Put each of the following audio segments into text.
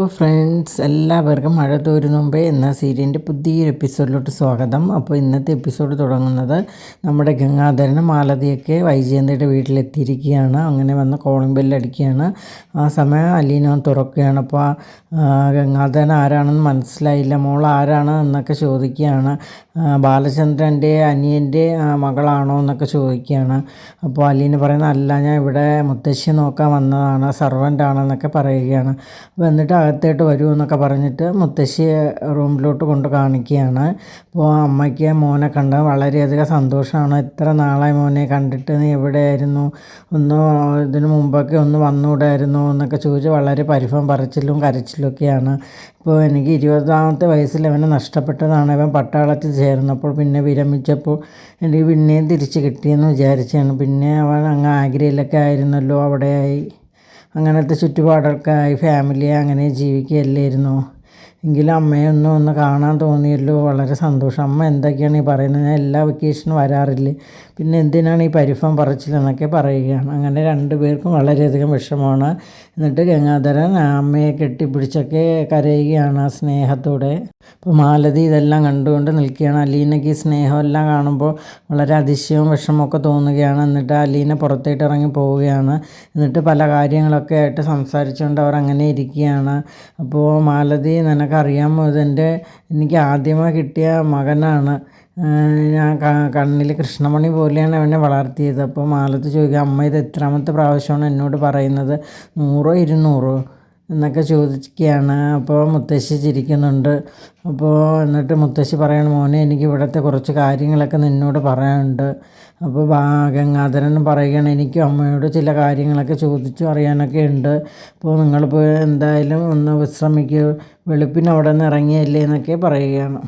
അപ്പോൾ ഫ്രണ്ട്സ് എല്ലാവർക്കും മഴ തോരും മുമ്പേ എന്ന സീരിയലിന്റെ പുതിയൊരു എപ്പിസോഡിലോട്ട് സ്വാഗതം. അപ്പോൾ ഇന്നത്തെ എപ്പിസോഡ് തുടങ്ങുന്നത് നമ്മുടെ ഗംഗാധരനും മാലതിയൊക്കെ വൈജയന്തിയുടെ വീട്ടിലെത്തിയിരിക്കുകയാണ്. അങ്ങനെ വന്ന് കോളിംഗ് ബെല്ലടിക്കുകയാണ് ആ സമയം അലീന തുറക്കുകയാണ്. അപ്പോൾ ഗംഗാധരൻ ആരാണെന്ന് മനസ്സിലായില്ല. മോൾ ആരാണ് എന്നൊക്കെ ചോദിക്കുകയാണ്. ബാലചന്ദ്രന്റെ അനിയന്റെ മകളാണോ എന്നൊക്കെ ചോദിക്കുകയാണ്. അപ്പോൾ അലീന പറയുന്നത് അല്ല ഞാൻ ഇവിടെ മുത്തശ്ശി നോക്കാൻ വന്നതാണ് സർവന്റ് ആണെന്നൊക്കെ പറയുകയാണ് എന്നിട്ട് അകത്തേട്ട് വരൂ എന്നൊക്കെ പറഞ്ഞിട്ട് മുത്തശ്ശിയെ റൂമിലോട്ട് കൊണ്ട് കാണിക്കുകയാണ്. അപ്പോൾ അമ്മയ്ക്ക് മോനെ കണ്ട വളരെയധികം സന്തോഷമാണ്. ഇത്ര നാളായി മോനെ കണ്ടിട്ട് നീ എവിടെയായിരുന്നു? ഒന്ന് ഇതിനു മുമ്പൊക്കെ ഒന്ന് വന്നുകൂടായിരുന്നു എന്നൊക്കെ ചോദിച്ച് വളരെ പരിഭവം പറച്ചിലും കരച്ചിലൊക്കെയാണ്. ഇപ്പോൾ എനിക്ക് ഇരുപതാമത്തെ വയസ്സിൽ അവനെ നഷ്ടപ്പെട്ടതാണ്. അവൻ പട്ടാളത്തിൽ ചേർന്നപ്പോൾ പിന്നെ വിരമിച്ചപ്പോൾ എനിക്ക് പിന്നെയും തിരിച്ച് കിട്ടിയെന്ന് വിചാരിച്ചാണ് പിന്നെ അവൻ അങ്ങ് ആഗ്രയിലൊക്കെ ആയിരുന്നല്ലോ അവിടെയായി. അങ്ങനത്തെ ചുറ്റുപാടൊക്കെ ഫാമിലി അങ്ങനെ ജീവിക്കുകയല്ലായിരുന്നു. എങ്കിലും അമ്മയെ ഒന്നും ഒന്ന് കാണാൻ തോന്നിയല്ലോ. വളരെ സന്തോഷം. അമ്മ എന്തൊക്കെയാണ് ഈ പറയുന്നത്? ഞാൻ എല്ലാ വെക്കേഷനും വരാറില്ലേ. പിന്നെ എന്തിനാണ് ഈ പരിഫം പറച്ചിലെന്നൊക്കെ പറയുകയാണ്. അങ്ങനെ രണ്ടു പേർക്കും വളരെയധികം വിഷമമാണ്. എന്നിട്ട് ഗംഗാധരൻ അമ്മയെ കെട്ടിപ്പിടിച്ചൊക്കെ കരയുകയാണ് ആ സ്നേഹത്തോടെ. അപ്പോൾ മാലതി ഇതെല്ലാം കണ്ടുകൊണ്ട് നിൽക്കുകയാണ്. അലീനയ്ക്ക് ഈ സ്നേഹമെല്ലാം കാണുമ്പോൾ വളരെ അതിശയവും വിഷമമൊക്കെ തോന്നുകയാണ്. എന്നിട്ട് അലീന പുറത്തേട്ട് ഇറങ്ങി പോവുകയാണ്. എന്നിട്ട് പല കാര്യങ്ങളൊക്കെ ആയിട്ട് സംസാരിച്ചുകൊണ്ട് അവർ അങ്ങനെ ഇരിക്കുകയാണ്. അപ്പോൾ മാലതി നിനക്കറിയാമോ ഇതെന്റെ എനിക്ക് ആദ്യമായി കിട്ടിയ മകനാണ്. ഞാൻ കണ്ണിൽ കൃഷ്ണമണി പോലെയാണ് അവനെ വളർത്തിയത്. അപ്പോൾ മാലത്ത് ചോദിക്കുക അമ്മ ഇത് എത്രാമത്തെ പ്രാവശ്യമാണ് എന്നോട് പറയുന്നത്? നൂറോ ഇരുന്നൂറോ? എന്നൊക്കെ ചോദിക്കുകയാണ്. അപ്പോൾ മുത്തശ്ശി ചിരിക്കുന്നുണ്ട്. അപ്പോൾ എന്നിട്ട് മുത്തശ്ശി പറയണം മോനെ എനിക്ക് ഇവിടുത്തെ കുറച്ച് കാര്യങ്ങളൊക്കെ നിന്നോട് പറയാനുണ്ട്. അപ്പോൾ ഗംഗാധരൻ പറയുകയാണ് എനിക്കും അമ്മയോട് ചില കാര്യങ്ങളൊക്കെ ചോദിച്ചു അറിയാനൊക്കെ ഉണ്ട്. അപ്പോൾ നിങ്ങൾ നിങ്ങളിപ്പോൾ എന്തായാലും ഒന്ന് വിശ്രമിക്കുക വെളുപ്പിന് അവിടെ നിന്ന് ഇറങ്ങിയല്ലേ? എന്നൊക്കെ പറയുകയാണ്.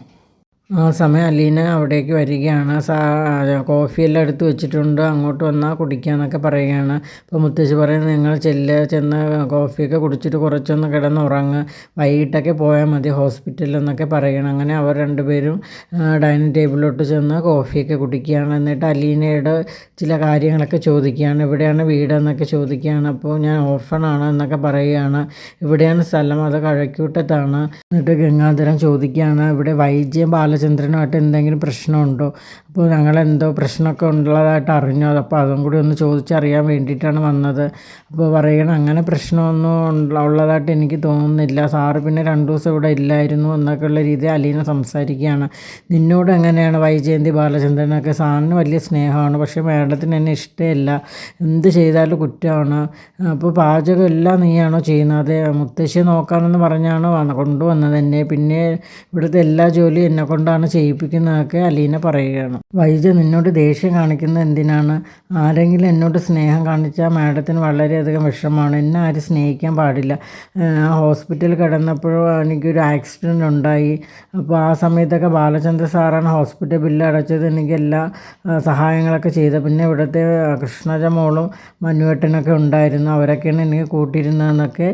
ആ സമയം അലീന അവിടേക്ക് വരികയാണ്. സാ കോഫിയെല്ലാം എടുത്ത് വെച്ചിട്ടുണ്ട്. അങ്ങോട്ട് വന്നാൽ കുടിക്കാമെന്നൊക്കെ പറയുകയാണ്. അപ്പോൾ മുത്തശ്ശി പറയുന്നത് നിങ്ങൾ ചെല്ല് ചെന്ന് കോഫിയൊക്കെ കുടിച്ചിട്ട് കുറച്ചൊന്ന് കിടന്ന് ഉറങ്ങ് വൈകിട്ടൊക്കെ പോയാൽ മതി ഹോസ്പിറ്റലിൽ എന്നൊക്കെ പറയണം. അങ്ങനെ അവർ രണ്ടുപേരും ഡൈനിങ് ടേബിളിലോട്ട് ചെന്ന് കോഫിയൊക്കെ കുടിക്കുകയാണ്. എന്നിട്ട് അലീനയുടെ ചില കാര്യങ്ങളൊക്കെ ചോദിക്കുകയാണ്. എവിടെയാണ് വീടെന്നൊക്കെ ചോദിക്കുകയാണ്. അപ്പോൾ ഞാൻ ഓഫണാണ് എന്നൊക്കെ പറയുകയാണ്. ഇവിടെയാണ് സ്ഥലം? അത് കഴക്കൂട്ടത്താണ് എന്നിട്ട് ഗംഗാധരൻ ചോദിക്കുകയാണ്. ഇവിടെ വൈദ്യം ബാലചന്ദ്രനുമായിട്ട് എന്തെങ്കിലും പ്രശ്നമുണ്ടോ? അപ്പോൾ ഞങ്ങളെന്തോ പ്രശ്നമൊക്കെ ഉള്ളതായിട്ട് അറിഞ്ഞു. അപ്പോൾ അതും കൂടി ഒന്ന് ചോദിച്ചറിയാൻ വേണ്ടിയിട്ടാണ് വന്നത്. അപ്പോൾ പറയണം അങ്ങനെ പ്രശ്നമൊന്നും ഉള്ളതായിട്ട് എനിക്ക് തോന്നുന്നില്ല. സാറ് പിന്നെ രണ്ട് ദിവസം ഇവിടെ ഇല്ലായിരുന്നു എന്നൊക്കെയുള്ള രീതി അലീന സംസാരിക്കുകയാണ്. നിന്നോട് എങ്ങനെയാണ് വൈജയന്തി ബാലചന്ദ്രനൊക്കെ? സാറിന് വലിയ സ്നേഹമാണ് പക്ഷേ മേഡത്തിന് എന്നെ ഇഷ്ടമില്ല. എന്ത് ചെയ്താലും കുറ്റമാണ്. അപ്പോൾ പാചകം എല്ലാം നീയാണോ ചെയ്യുന്നത്? അതെ നോക്കാമെന്ന് പറഞ്ഞാണ് വന്ന- കൊണ്ടുവന്നത് എന്നെ. പിന്നെ ഇവിടുത്തെ എല്ലാ ജോലിയും എന്നെ കൊണ്ടാണ് ചെയ്യിപ്പിക്കുന്നതൊക്കെ അലീന പറയുകയാണ്. വൈജ നിന്നോട് ദേഷ്യം കാണിക്കുന്നത് എന്തിനാണ്? ആരെങ്കിലും എന്നോട് സ്നേഹം കാണിച്ചാൽ മാഡത്തിന് വളരെയധികം വിഷമമാണ്. എന്നെ ആരും സ്നേഹിക്കാൻ പാടില്ല. ഹോസ്പിറ്റൽ കിടന്നപ്പോഴും എനിക്കൊരു ആക്സിഡന്റ് ഉണ്ടായി. അപ്പോൾ ആ സമയത്തൊക്കെ ബാലചന്ദ്ര സാറാണ് ഹോസ്പിറ്റൽ ബില്ല് അടച്ചത്. എനിക്ക് എല്ലാ സഹായങ്ങളൊക്കെ ചെയ്തത് പിന്നെ ഇവിടുത്തെ കൃഷ്ണജ മോളും മനുവേട്ടനൊക്കെ ഉണ്ടായിരുന്നു. അവരൊക്കെയാണ് എനിക്ക് കൂട്ടിയിരുന്നതെന്നൊക്കെ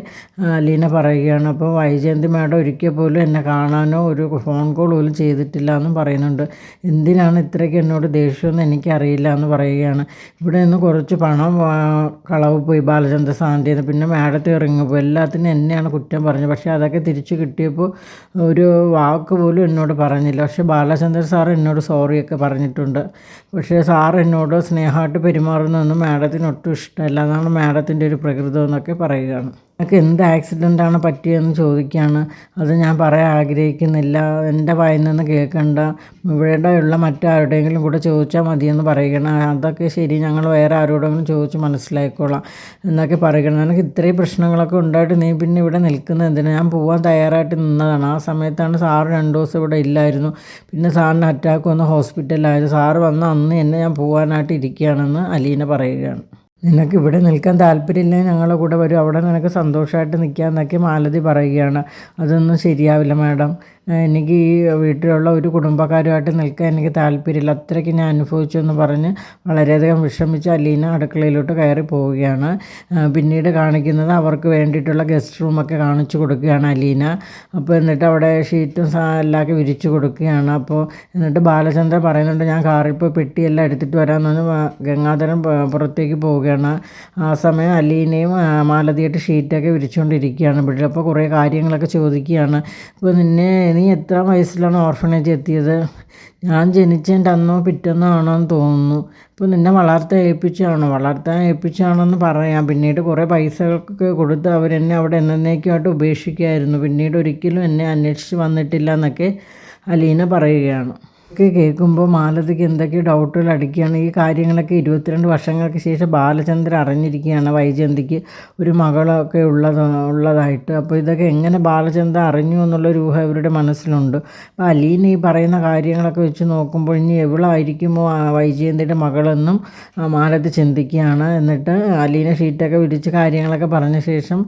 അലീന പറയുകയാണ്. അപ്പോൾ വൈജയന്തി മാഡം ഒരിക്കൽ പോലും എന്നെ കാണാനോ ഒരു ഫോൺ കോൾ പോലും ചെയ്തിട്ടില്ല എന്നും പറയുന്നുണ്ട്. എന്തിനാണ് ഇത്രയ്ക്ക് എന്നോട് ദേഷ്യമെന്ന് എനിക്കറിയില്ല എന്ന് പറയുകയാണ്. ഇവിടെ നിന്ന് കുറച്ച് പണം കളവ് പോയി ബാലചന്ദ്ര സാറിന്റെ പിന്നെ മാഡത്തെ ഇറങ്ങിപ്പോയി എല്ലാത്തിനും എന്നെയാണ് കുറ്റം പറഞ്ഞത്. പക്ഷേ അതൊക്കെ തിരിച്ചു കിട്ടിയപ്പോൾ ഒരു വാക്ക് പോലും എന്നോട് പറഞ്ഞില്ല. പക്ഷേ ബാലചന്ദ്ര സാർ എന്നോട് സോറിയൊക്കെ പറഞ്ഞിട്ടുണ്ട്. പക്ഷേ സാർ എന്നോട് സ്നേഹമായിട്ട് പെരുമാറുന്നതൊന്നും മാഡത്തിന് ഒട്ടും ഇഷ്ടമല്ല. അതാണ് മാഡത്തിന്റെ ഒരു പ്രകൃതം എന്നൊക്കെ പറയുകയാണ്. എനിക്ക് എന്ത് ആക്സിഡന്റാണ് പറ്റിയതെന്ന് ചോദിക്കുകയാണ് അത് ഞാൻ പറയാൻ ആഗ്രഹിക്കുന്നില്ല. എന്റെ വായിൽ നിന്ന് കേൾക്കണ്ട. ഇവിടെയുള്ള മറ്റാരുടെയെങ്കിലും കൂടെ ചോദിച്ചാൽ മതിയെന്ന് പറയണം അതൊക്കെ ശരി ഞങ്ങൾ വേറെ ആരോടെങ്കിലും ചോദിച്ച് മനസ്സിലാക്കിക്കോളാം എന്നൊക്കെ പറയണം എനിക്ക് ഇത്രയും പ്രശ്നങ്ങളൊക്കെ ഉണ്ടായിട്ട് നീ പിന്നെ ഇവിടെ നിൽക്കുന്നത് എന്തിനാണ് ഞാൻ പോകാൻ തയ്യാറായിട്ട് നിന്നതാണ്. ആ സമയത്താണ് സാറ് രണ്ട് ദിവസം ഇവിടെ ഇല്ലായിരുന്നു. പിന്നെ സാറിന് അറ്റാക്ക് വന്ന് ഹോസ്പിറ്റലിലായത് സാറ് വന്ന അന്ന് എന്നെ ഞാൻ പോകാനായിട്ട് ഇരിക്കുകയാണെന്ന് അലീന പറയുകയാണ്. നിനക്ക് ഇവിടെ നിൽക്കാൻ താല്പര്യമില്ല? ഞങ്ങളെ കൂടെ വരും. അവിടെ നിനക്ക് സന്തോഷമായിട്ട് നിൽക്കാമെന്നൊക്കെ മാലതി പറയുകയാണ്. അതൊന്നും ശരിയാവില്ല മാഡം. എനിക്ക് ഈ വീട്ടിലുള്ള ഒരു കുടുംബക്കാരുമായിട്ട് നിൽക്കാൻ എനിക്ക് താല്പര്യമില്ല. അത്രയ്ക്ക് ഞാൻ അനുഭവിച്ചു എന്ന് പറഞ്ഞ് വളരെയധികം വിഷമിച്ച് അലീന അടുക്കളയിലോട്ട് കയറി പോവുകയാണ്. പിന്നീട് കാണിക്കുന്നത് അവർക്ക് വേണ്ടിയിട്ടുള്ള ഗസ്റ്റ് റൂമൊക്കെ കാണിച്ചു കൊടുക്കുകയാണ് അലീന. അപ്പോൾ എന്നിട്ട് അവിടെ ഷീറ്റും എല്ലാമൊക്കെ വിരിച്ചു കൊടുക്കുകയാണ്. അപ്പോൾ എന്നിട്ട് ബാലചന്ദ്രൻ പറയുന്നുണ്ട് ഞാൻ കാറിൽ പോയി പെട്ടിയെല്ലാം എടുത്തിട്ട് വരാമെന്ന് ഗംഗാധരൻ പുറത്തേക്ക് പോവുകയാണ്. ആ സമയം അലീനയും മാലതിയായിട്ട് ഷീറ്റൊക്കെ വിരിച്ചുകൊണ്ടിരിക്കുകയാണ്. ഇവിടെ അപ്പോൾ കുറേ കാര്യങ്ങളൊക്കെ ചോദിക്കുകയാണ്. ഇപ്പോൾ നിന്നെ നീ എത്ര വയസ്സിലാണ് ഓർഫണേജ് എത്തിയത്? ഞാൻ ജനിച്ചതിന്റെ അന്നോ പിറ്റന്നോ ആണോ എന്ന് തോന്നുന്നു. ഇപ്പോൾ നിന്നെ വളർത്താൻ ഏൽപ്പിച്ചാണോ വളർത്താൻ ഏൽപ്പിച്ചാണോ എന്ന് പറയാം. പിന്നീട് കുറേ പൈസകളൊക്കെ കൊടുത്ത് അവരെന്നെ അവിടെ എന്നേക്കുമായിട്ട് ഉപേക്ഷിക്കുമായിരുന്നു പിന്നീട് ഒരിക്കലും എന്നെ അന്വേഷിച്ച് വന്നിട്ടില്ല എന്നൊക്കെ അലീന പറയുകയാണ്. ഒക്കെ കേൾക്കുമ്പോൾ മാലതിക്ക് എന്തൊക്കെ ഡൗട്ടുകൾ അടിക്കുകയാണ്. ഈ കാര്യങ്ങളൊക്കെ ഇരുപത്തിരണ്ട് വർഷങ്ങൾക്ക് ശേഷം ബാലചന്ദ്രൻ അറിഞ്ഞിരിക്കുകയാണ് വൈജയന്തിക്ക് ഒരു മകളൊക്കെ ഉള്ളത് ഉള്ളതായിട്ട്. അപ്പോൾ ഇതൊക്കെ എങ്ങനെ ബാലചന്ദ്രൻ അറിഞ്ഞു എന്നുള്ള ഊഹ ഇവരുടെ മനസ്സിലുണ്ട്. അപ്പോൾ അലീന ഈ പറയുന്ന കാര്യങ്ങളൊക്കെ വെച്ച് നോക്കുമ്പോൾ ഇനി എവളായിരിക്കുമോ വൈജയന്തിയുടെ മകളെന്നും മാലതി ചിന്തിക്കുകയാണ്. എന്നിട്ട് അലീന ഷീറ്റൊക്കെ വിരിച്ച് കാര്യങ്ങളൊക്കെ പറഞ്ഞ ശേഷം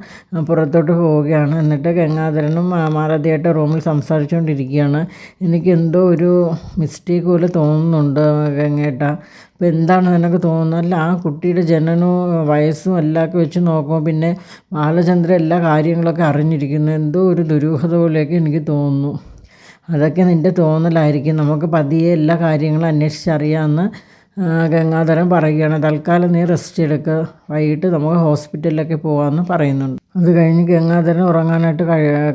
പുറത്തോട്ട് പോവുകയാണ്. എന്നിട്ട് ഗംഗാധരനും മാലതിയായിട്ട് റൂമിൽ സംസാരിച്ചുകൊണ്ടിരിക്കുകയാണ്. എനിക്ക് എന്തോ ഒരു മിസ്റ്റേക്ക് പോലെ തോന്നുന്നുണ്ട് ഗംഗേട്ട. അപ്പോൾ എന്താണ് നിനക്ക് തോന്നുന്നത്? അല്ല ആ കുട്ടിയുടെ ജനനവും വയസ്സും ഒക്കെ വെച്ച് നോക്കുമ്പോൾ പിന്നെ ബാലചന്ദ്രൻ എല്ലാ കാര്യങ്ങളൊക്കെ അറിഞ്ഞിരിക്കുന്നു. എന്തോ ഒരു ദുരൂഹത പോലെയൊക്കെ എനിക്ക് തോന്നുന്നു. അതൊക്കെ നിന്റെ തോന്നലായിരിക്കും. നമുക്ക് പതിയെ എല്ലാ കാര്യങ്ങളും അന്വേഷിച്ചറിയാമെന്ന് ഗംഗാധരൻ പറയുകയാണ് തൽക്കാലം നീ റെസ്റ്റ് എടുക്കുക വൈകിട്ട് നമുക്ക് ഹോസ്പിറ്റലിലൊക്കെ പോകാമെന്ന് പറയുന്നുണ്ട്. അത് കഴിഞ്ഞ് ഗംഗാധരൻ ഉറങ്ങാനായിട്ട്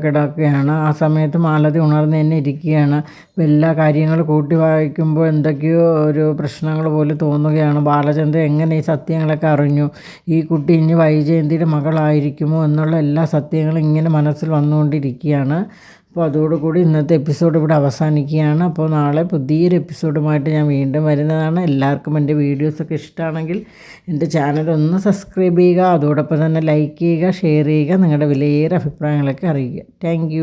കിടക്കുകയാണ്. ആ സമയത്ത് മാലതി ഉണർന്ന് തന്നെ ഇരിക്കുകയാണ്. എല്ലാ കാര്യങ്ങളും കൂട്ടി വായിക്കുമ്പോൾ എന്തൊക്കെയോ ഒരു പ്രശ്നങ്ങൾ പോലെ തോന്നുകയാണ്. ബാലചന്ദ്രൻ എങ്ങനെ ഈ സത്യങ്ങളൊക്കെ അറിഞ്ഞു? ഈ കുട്ടി ഇനി വൈജയന്തിയുടെ മകളായിരിക്കുമോ എന്നുള്ള എല്ലാ സത്യങ്ങളും ഇങ്ങനെ മനസ്സിൽ വന്നുകൊണ്ടിരിക്കുകയാണ്. അപ്പോൾ അതോടുകൂടി ഇന്നത്തെ എപ്പിസോഡ് ഇവിടെ അവസാനിക്കുകയാണ്. അപ്പോൾ നാളെ പുതിയൊരു എപ്പിസോഡുമായിട്ട് ഞാൻ വീണ്ടും വരുന്നതാണ്. എല്ലാവർക്കും എന്റെ വീഡിയോസൊക്കെ ഇഷ്ടമാണെങ്കിൽ എന്റെ ചാനൽ ഒന്ന് സബ്സ്ക്രൈബ് ചെയ്യുക അതോടൊപ്പം തന്നെ ലൈക്ക് ചെയ്യുക ഷെയർ ചെയ്യുക നിങ്ങളുടെ വിലയേറെ അഭിപ്രായങ്ങളൊക്കെ അറിയിക്കുക. താങ്ക്